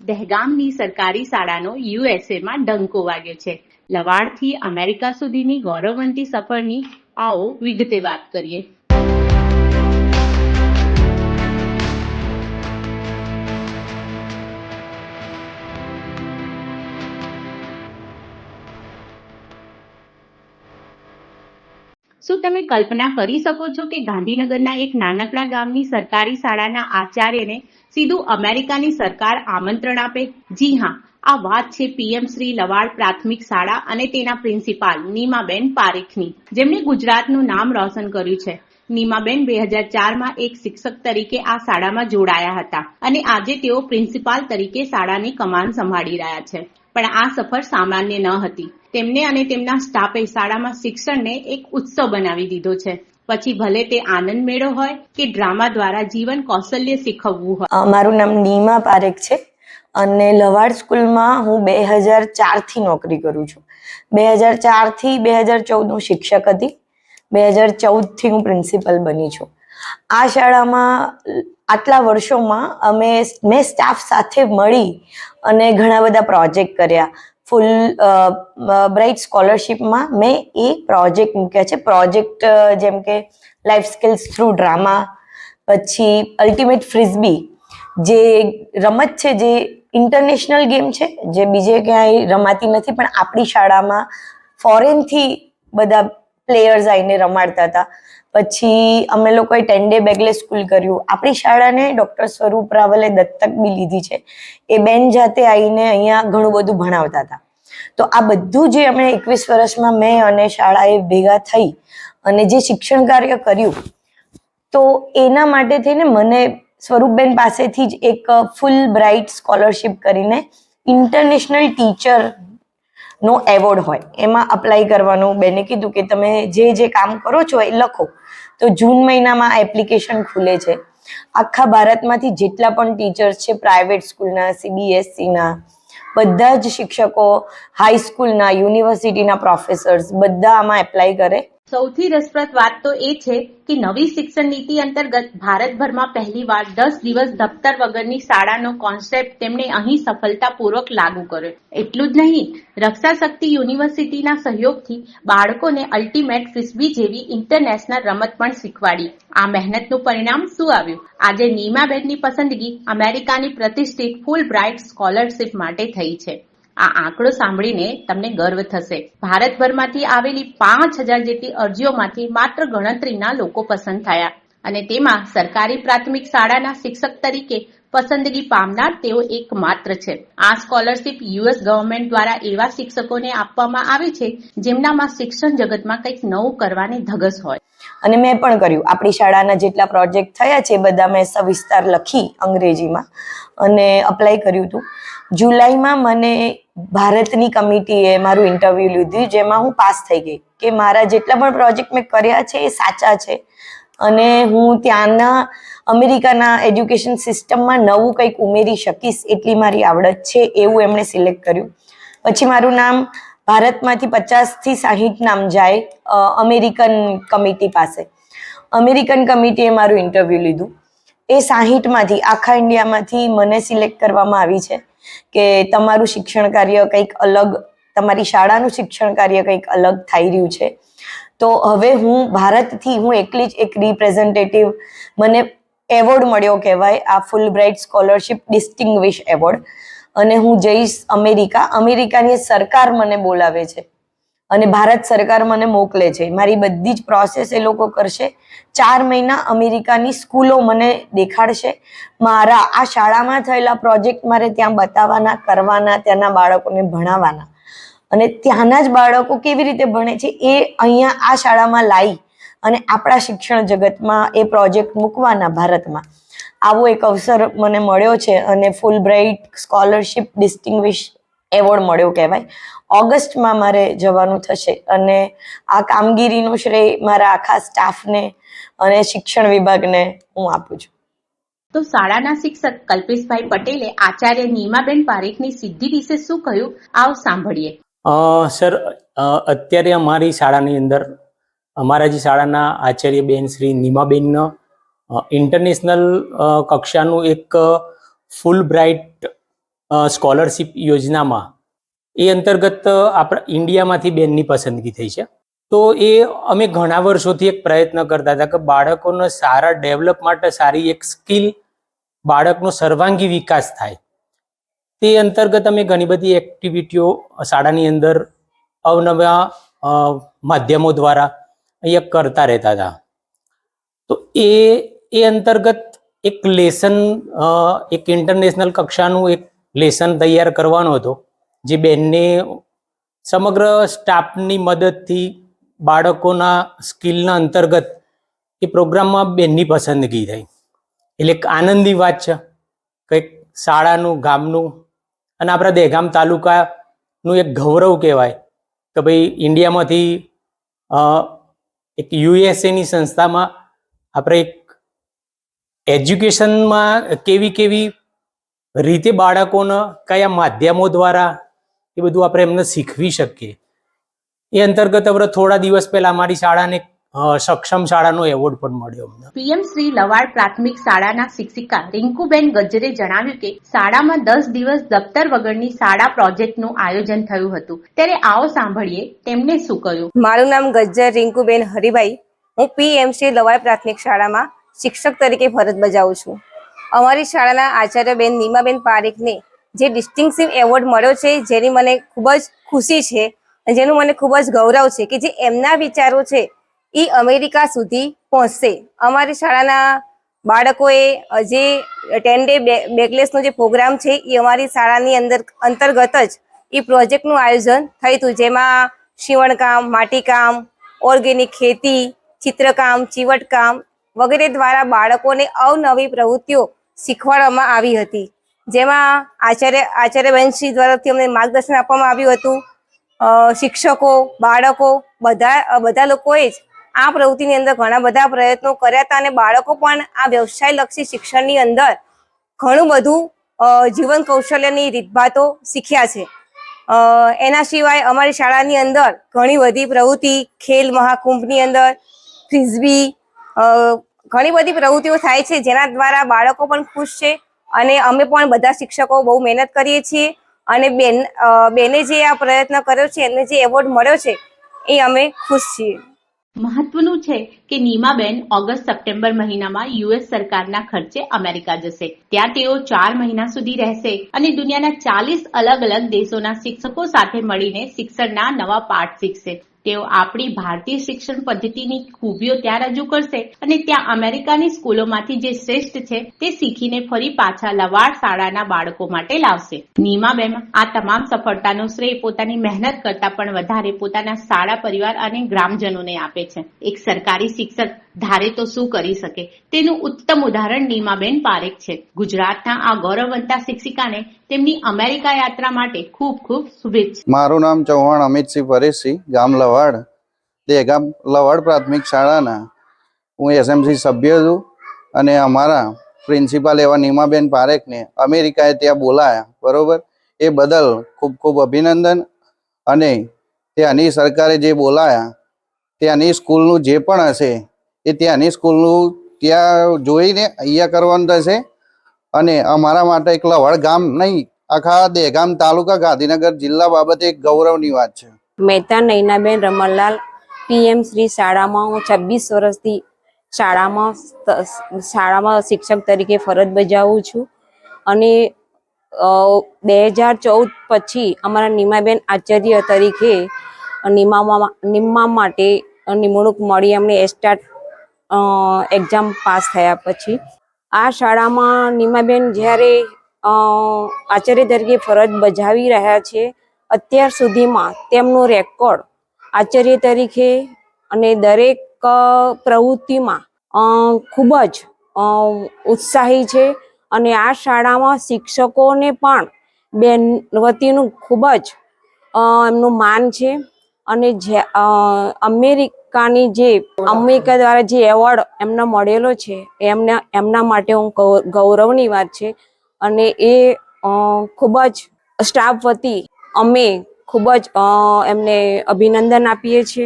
દહેગામની સરકારી શાળાનો યુએસએમાં ડંકો વાગ્યો છે. લવાડથી અમેરિકા સુધીની ગૌરવવંતી સફરની આવો વિગતે વાત કરીએ. શું તમે કલ્પના કરી શકો છો કે ગાંધીનગરના એક નાનકડા ગામની સરકારી શાળાના આચાર્યને સીધું અમેરિકાની સરકાર આમંત્રણ આપે? જી હા, આ વાત છે પીએમ શ્રી લવાડ પ્રાથમિક શાળા અને તેના પ્રિન્સિપાલ નીમાબેન પારેખની, જેમણે ગુજરાતનું નામ રોશન કર્યું છે. નીમાબેન બે હજાર ચારમાં એક શિક્ષક તરીકે આ શાળામાં જોડાયા હતા અને આજે તેઓ પ્રિન્સિપાલ તરીકે શાળાની કમાન સંભાળી રહ્યા છે. પણ આ સફર સામાન્ય ન હતી. તેમને અને તેમના સ્ટાફે શાળામાં શિક્ષણને એક ઉત્સવ બનાવી દીધો છે. પછી ભલે તે આનંદ મેળો હોય કે ડ્રામા દ્વારા જીવન કૌશલ્ય શીખવવું હોય. મારું નામ નીમા પારેખ છે અને લવાડ સ્કૂલમાં હું બે હજાર ચારથી નોકરી કરું છું. બે હજાર ચારથી બે હજાર ચૌદ હું શિક્ષક હતી. બે હજાર ચૌદથી હું પ્રિન્સિપલ બની છું. આ શાળામાં આટલા વર્ષોમાં અમે મેં સ્ટાફ સાથે મળી અને ઘણા બધા પ્રોજેક્ટ કર્યા. ફૂલ બ્રાઇટ સ્કોલરશિપમાં મેં એ પ્રોજેક્ટ મૂક્યા છે. પ્રોજેક્ટ જેમ કે લાઈફ સ્કિલ્સ થ્રુ ડ્રામા પછી અલ્ટિમેટ ફ્રિઝબી જે રમત છે, જે ઇન્ટરનેશનલ ગેમ છે, જે બીજે ક્યાંય રમાતી નથી, પણ આપણી શાળામાં ફોરેનથી બધા પ્લેયર્સ આવીને રમાડતા હતા. પછી અમે લોકોએ ટેન ડે બેગલે સ્કૂલ કર્યું. આપણી શાળાને ડૉક્ટર સ્વરૂપ રાવલે દત્તક બી લીધી છે. એ બેન જાતે આવીને અહીંયા ઘણું બધું ભણાવતા હતા. તો આ બધું જે અમે એકવીસ વર્ષમાં મેં અને શાળાએ ભેગા થઈ અને જે શિક્ષણ કાર્ય કર્યું, તો એના માટે થઈને મને સ્વરૂપબેન પાસેથી જ એક ફૂલ બ્રાઇટ સ્કોલરશિપ કરીને ઇન્ટરનેશનલ ટીચર નો એવોર્ડ હોય. એમાં અપ્લાય કરવાનું, બેને કીધું કે તમે જે જે કામ કરો છો એ લખો. તો જૂન મહિનામાં એપ્લિકેશન ખુલે છે. આખા ભારતમાંથી જેટલા પણ ટીચર્સ છે પ્રાઇવેટ સ્કૂલના સીબીએસસીના બધા જ શિક્ષકો હાઈસ્કૂલના યુનિવર્સિટીના પ્રોફેસર્સ બધા આમાં એપ્લાય કરે. સૌથી રસપ્રદ વાત તો એ છે કે નવી શિક્ષણ નીતિ અંતર્ગત ભારતભરમાં પહેલીવાર દસ દિવસ દફતર વગરની શાળાનો કોન્સેપ્ટ તેમણે અહીં સફળતાપૂર્વક લાગુ કર્યો. એટલું જ નહીં રક્ષા શક્તિ યુનિવર્સિટીના સહયોગથી બાળકોને અલ્ટિમેટ ફિસ્બી જેવી ઇન્ટરનેશનલ રમત પણ શીખવાડી. આ મહેનતનું પરિણામ શું આવ્યું? આજે નીમાબેનની પસંદગી અમેરિકાની પ્રતિષ્ઠિત ફૂલ બ્રાઇટ સ્કોલરશિપ માટે થઈ છે. આ આંકડો સાંભળીને તમને ગર્વ થશે. ભારતભરમાંથી આવેલી પાંચ હજાર જેટલી અરજીઓમાંથી માત્ર ગણતરીના લોકો પસંદ થયા. અને તેમાં સરકારી પ્રાથમિક શાળાના શિક્ષક તરીકે પસંદગી પામનાર તેઓ એકમાત્ર છે. આ સ્કોલરશિપ યુએસ ગવર્મેન્ટ દ્વારા એવા શિક્ષકોને આપવામાં આવે છે જેમનામાં શિક્ષણ જગતમાં કંઈક નવું કરવાની ધગસ હોય. અને મેં પણ કર્યું. આપણી શાળાના જેટલા પ્રોજેક્ટ થયા છે એ બધા મેં સવિસ્તાર લખી અંગ્રેજીમાં અને અપ્લાય કર્યું હતું. જુલાઈમાં મને ભારતની કમિટીએ મારું ઇન્ટરવ્યૂ લીધું, જેમાં હું પાસ થઈ ગઈ. કે મારા જેટલા પણ પ્રોજેક્ટ મેં કર્યા છે એ સાચા છે. અને હું ત્યાંના અમેરિકાના એજ્યુકેશન સિસ્ટમમાં નવું કંઈક ઉમેરી શકીશ એટલી મારી આવડત છે એવું એમણે સિલેક્ટ કર્યું. પછી મારું નામ ભારતમાંથી પચાસથી સાહીઠ નામ જાય અમેરિકન કમિટી પાસે. અમેરિકન કમિટીએ મારું ઇન્ટરવ્યૂ લીધું. એ સાહીઠમાંથી, આખા ઇન્ડિયામાંથી મને સિલેક્ટ કરવામાં આવી છે કે તમારું શિક્ષણ કાર્ય કંઈક અલગ, તમારી શાળાનું શિક્ષણ કાર્ય કંઈક અલગ થઈ રહ્યું છે. તો હવે હું ભારતથી, હું એકલી જ એક રિપ્રેઝેન્ટેટિવ મને એવોર્ડ મળ્યો કહેવાય, આ Fulbright scholarship distinguish award અને હું જઈશ અમેરિકા. અમેરિકાની સરકાર મને બોલાવે છે અને ભારત સરકાર મને મોકલે છે. મારી બધી જ પ્રોસેસ એ લોકો કરશે. ચાર મહિના અમેરિકાની સ્કૂલો મને દેખાડશે. મારા આ શાળામાં થયેલા પ્રોજેક્ટ મારે ત્યાં બતાવવાના, કરવાના, ત્યાંના બાળકોને ભણાવવાના. અને ત્યાંના જ બાળકો કેવી રીતે ભણે છે એ અહીંયા આ શાળામાં લાવી અને આપણા શિક્ષણ જગતમાં એ પ્રોજેક્ટ મૂકવાના ભારતમાં. આવો એક અવસર મને મળ્યો છે અને Fulbright scholarship distinguish award મળ્યો કહેવાય. ઓગસ્ટમાં મારે જવાનું થશે અને આ કામગીરીનું શ્રેય મારા આખા સ્ટાફને અને શિક્ષણ વિભાગને હું આપું છું. તો શાળાના શિક્ષક કલ્પેશભાઈ પટેલે આચાર્ય નીમાબેન પારેખની સિદ્ધિ વિશે શું કહ્યું? આવ સાંભળીએ. અ, સર અત્યારે અમારી શાળાની અંદર અમારા જે શાળાના આચાર્ય બેન શ્રી નીમાબેન ઇન્ટરનેશનલ કક્ષાનું એક ફૂલ બ્રાઇટ સ્કોલરશિપ યોજનામાં એ અંતર્ગત આપણા ઇન્ડિયામાંથી બેનની પસંદગી થઈ છે. તો એ અમે ઘણા વર્ષોથી એક પ્રયત્ન કરતા હતા કે બાળકોને સારા ડેવલપ માટે સારી એક સ્કિલ, બાળકનો સર્વાંગી વિકાસ થાય. તે અંતર્ગત અમે ઘણી બધી એક્ટિવિટીઓ શાળાની અંદર અવનવા માધ્યમો દ્વારા અહીંયા કરતા રહેતા હતા. તો એ એ અંતર્ગત એક લેસન એક ઇન્ટરનેશનલ કક્ષાનું એક લેસન તૈયાર કરવાનો હતો, જે બેનને સમગ્ર સ્ટાફની મદદથી બાળકોના સ્કિલના અંતર્ગત એ પ્રોગ્રામમાં બેનની પસંદગી થઈ. એટલે એક આનંદની વાત છે. કંઈક શાળાનું, ગામનું અને આપણા દહેગામ તાલુકાનું એક ગૌરવ કહેવાય કે ભાઈ ઇન્ડિયામાંથી એક યુએસએની સંસ્થામાં આપણે એક એજ્યુકેશનમાં કેવી કેવી રીતે બાળકોને કયા માધ્યમો દ્વારા એ બધું આપણે એમને શીખવી શકીએ. એ અંતર્ગત હવે થોડા દિવસ પહેલા અમારી શાળાને સક્ષમ શાળાનો એવોર્ડ પણ મળ્યો અમને. પીએમ શ્રી લવાડ પ્રાથમિક શાળાના શિક્ષિકા રિંકુબેન ગજરે જણાવ્યું કે શાળામાં દસ દિવસ દફતર વગરની શાળા પ્રોજેક્ટનું આયોજન થયું હતું. ત્યારે આવો સાંભળીએ તેમને શું કહ્યું. મારું નામ ગજ્જર રિંકુબેન હરિભાઈ. હું પીએમસી લવાડ પ્રાથમિક શાળામાં શિક્ષક તરીકે ફરજ બજાવું છું. અમારી શાળાના આચાર્યબેન નીમાબેન પારેખને જે ડિસ્ટિંક્ટિવ એવોર્ડ મળ્યો છે, જેની મને ખૂબ જ ખુશી છે જેનું મને ખૂબ જ ગૌરવ છે કે જે એમના વિચારો છે એ અમેરિકા સુધી પહોંચશે. અમારી શાળાના બાળકોએ જે ટેન ડે બેકલેસનો જે પ્રોગ્રામ છે એ અમારી શાળાની અંદર અંતર્ગત જ એ પ્રોજેક્ટનું આયોજન થયું હતું, જેમાં સીવણકામ માટીકામ, ઓર્ગેનિક ખેતી, ચિત્રકામ, ચીવટકામ વગેરે દ્વારા બાળકોને અવનવી પ્રવૃત્તિઓ શીખવાડવામાં આવી હતી. જેમાં આચાર્ય, આચાર્યબેનશ્રી દ્વારાથી અમને માર્ગદર્શન આપવામાં આવ્યું હતું. શિક્ષકો, બાળકો બધા બધા લોકોએ જ આ પ્રવૃત્તિની અંદર ઘણા બધા પ્રયત્નો કર્યા હતા અને બાળકો પણ આ વ્યવસાયલક્ષી શિક્ષણની અંદર ઘણું બધું જીવન કૌશલ્યની રીતભાતો શીખ્યા છે. એના સિવાય અમારી શાળાની અંદર ઘણી બધી પ્રવૃત્તિ, ખેલ મહાકુંભની અંદર, ફ્રિઝબી ઘણી બધી પ્રવૃત્તિઓ થાય છે જેના દ્વારા બાળકો પણ ખુશ છે અને અમે પણ બધા શિક્ષકો બહુ મહેનત કરીએ છીએ. અને બેન બેને જે આ પ્રયત્ન કર્યો છે, એને જે એવોર્ડ મળ્યો છે, એ અમે ખુશ છીએ. મહત્વનું છે કે નીમાબેન ઓગસ્ટ સપ્ટેમ્બર મહિનામાં યુએસ સરકારના ખર્ચે અમેરિકા જશે. ત્યાં તેઓ ચાર મહિના સુધી રહેશે અને દુનિયાના ચાલીસ અલગ અલગ દેશોના શિક્ષકો સાથે મળીને શિક્ષણના નવા પાઠ શીખશે. તેઓ આપણી ભારતીય શિક્ષણ પદ્ધતિની ખૂબીઓ ત્યાં રજૂ કરશે અને ત્યાં અમેરિકાની સ્કૂલોમાંથી જે શ્રેષ્ઠ છે તે શીખીને ફરી પાછા લવાડ શાળાના બાળકો માટે લાવશે. નીમાબેન આ તમામ સફળતાનો શ્રેય પોતાની મહેનત કરતા પણ વધારે પોતાના શાળા પરિવાર અને ગ્રામજનોને આપે છે. એક સરકારી શિક્ષક ધારે તો શું કરી શકે? તેનું ઉત્તમ ઉદાહરણ નીમાબેન પારેખ છે. ગુજરાતના આ ગૌરવવંતા શિક્ષિકાને તેમની અમેરિકા યાત્રા માટે ખૂબ ખૂબ શુભેચ્છા. મારું નામ ચૌહાણ અમિતસિંહ પરેશસિંહ, ગામ લવાડ, દેગામ લવાડ પ્રાથમિક શાળાના. હું એસએમસી સભ્ય છું અને અમારા પ્રિન્સિપાલ એવા નીમાબેન પારેખને અમેરિકાએ ત્યાં બોલાયા, બરોબર? એ બદલ ખૂબ ખૂબ અભિનંદન અને ત્યાંની સરકારે જે બોલાયા, ત્યાંની સ્કૂલનું જે પણ હશે એ ત્યાંની સ્કૂલનું ત્યાં જોઈને અહીંયા કરવાનું થશે અને અમારા માટે એક લવાડ ગામ નહીં, આખા દેગામ તાલુકા ગાંધીનગર જિલ્લા બાબતે એક ગૌરવની વાત છે. મહેતા નૈનાબેન રમણલાલ, પીએમ શ્રી શાળામાં હું છવ્વીસ વર્ષથી શાળામાં શાળામાં શિક્ષક તરીકે ફરજ બજાવું છું. અને બે હજાર ચૌદ પછી અમારા નીમાબેન આચાર્ય તરીકે નિમામાં નિમા માટે નિમણૂક મળી. અમને એસ્ટાટ એક્ઝામ પાસ થયા પછી. આ શાળામાં નીમાબેન જ્યારે આચાર્ય તરીકે ફરજ બજાવી રહ્યા છે, અત્યાર સુધીમાં તેમનો રેકોર્ડ આચાર્ય તરીકે અને દરેક પ્રવૃત્તિમાં ખૂબ જ ઉત્સાહી છે. અને આ શાળામાં શિક્ષકોને પણ બેન વતીનું ખૂબ જ એમનું માન છે. અને જે અમેરિકાની જે અમેરિકા દ્વારા જે એવોર્ડ એમને મળેલો છે, એમના એમના માટે હું ગૌરવની વાત છે. અને એ ખૂબ જ સ્ટાફ વતી અમે ખૂબ જ એમને અભિનંદન આપીએ છીએ.